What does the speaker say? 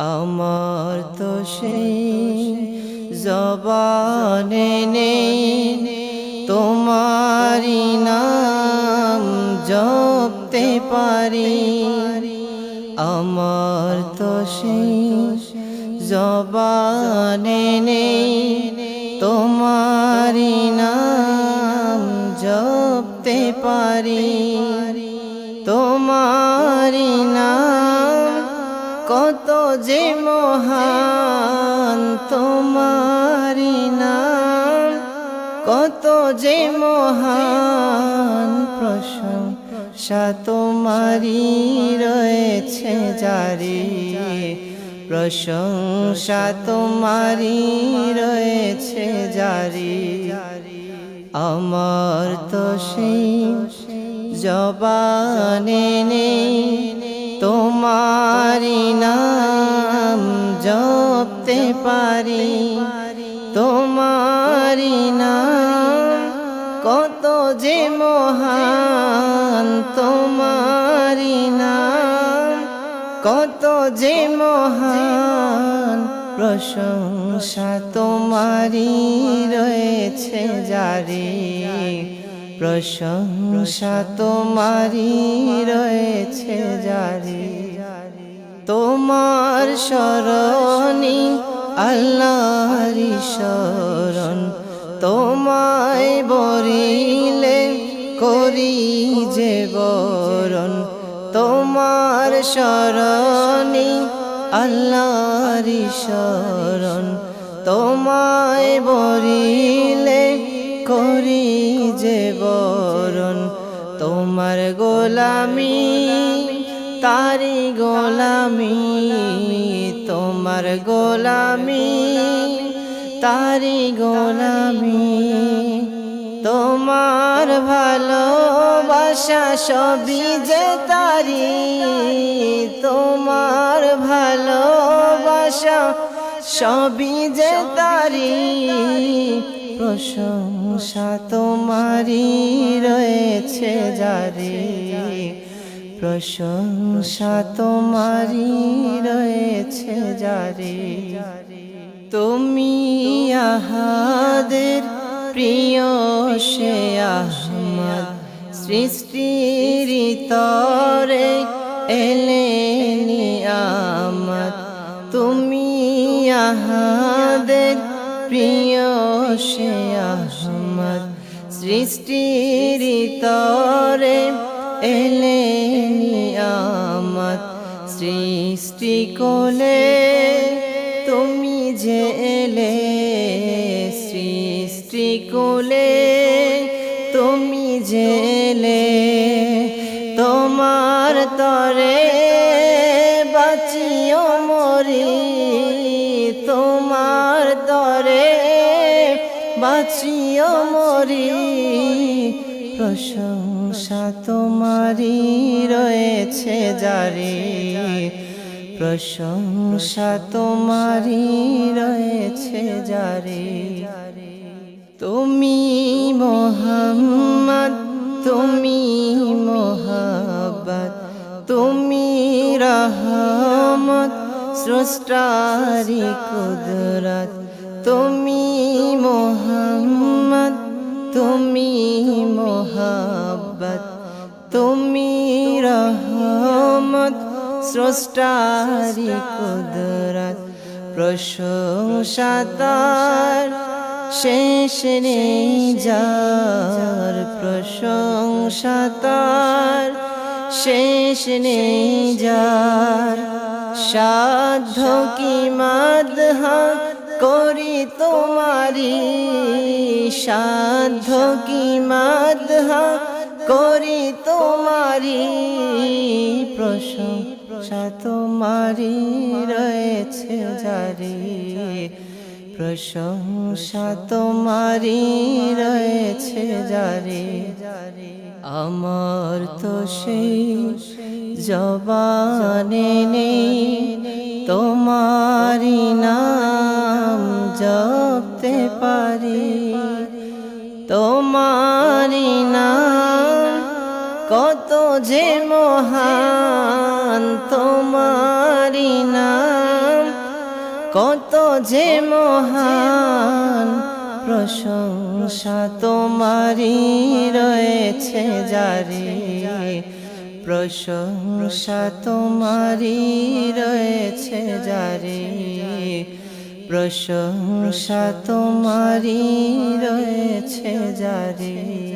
আমার তো সেই জবানে নেই তোমারি নাম জপতে পারি। আমার তো সেই জবানে নেই তোমারি নাম জপতে পারি। তোমারি নাম যে মহান তোমারি নাম, কত যে মহান প্রশংসা তোমারি রয়েছে জারি, প্রশংসা তোমারি রয়েছে জারি। আমার তো সেই জবানে নেই তোমারি নাম জপতে পারি। তোমারি নাম কত যে মহান। তোমারি নাম কত যে মহান। প্রশংসা তোমারি রয়েছে জারি। প্রশংসা তোমারি রয়েছে জারি। তোমার শরণি আল্লাহরি শরণ তোমায় বরিলে করি যে বরণ তোমার শরণি আল্লাহরি শরণ তোমায় বরিলে করি যে বরণ তোমার গোলামি তারি গোলামি, তোমার গোলামি, তারি গোলামি, তোমার ভালোবাসা সবই যে তারি, তোমার ভালোবাসা সবই যে তারি, প্রশংসা তোমারি রয়েছে জারি প্রশংসা তোমারি রয়েছে জারি। তুমি আহাদের প্রিয় সে আহমদ। সৃষ্টির তরে এলে নিয়ামত তুমি আহাদের প্রিয় সে আহমদ। সৃষ্টির তরে এলে নিয়ামত সৃষ্টি কোলে। তুমি যে এলে সৃষ্টি কোলে, তুমি যে এলে তোমার তরে বাঁচিও মরি। তোমার তরে বাঁচিও মরি। প্রশংসা তোমারি রয়েছে জারি। প্রশংসা তোমারি রয়েছে জারি। তুমি মোহাম্মদ, তুমি মোহাব্বত, তুমি রহমত সৃষ্টারি কুদরত। তুমি মোহাম্মদ, তুমি তুমি রহমত, স্রষ্টারি কুদরত প্রশংসা তার শেষ নেই যার প্রশংসা শেষ নেই যার। সাধ্য কি মাদহা করি তোমারি সাধ্য কি মাদহা করি তোমারি প্রশংসা তোমারি রয়েছে জারি প্রশংসা তোমারি রয়েছে জারি আমার তো সেই জবানে নেই। কত যে মহান তোমারি নাম, কত যে মহান প্রশংসা তোমারি রয়েছে জারি প্রশংসা তোমারি রয়েছে জারি প্রশংসা তোমারি রয়েছে জারি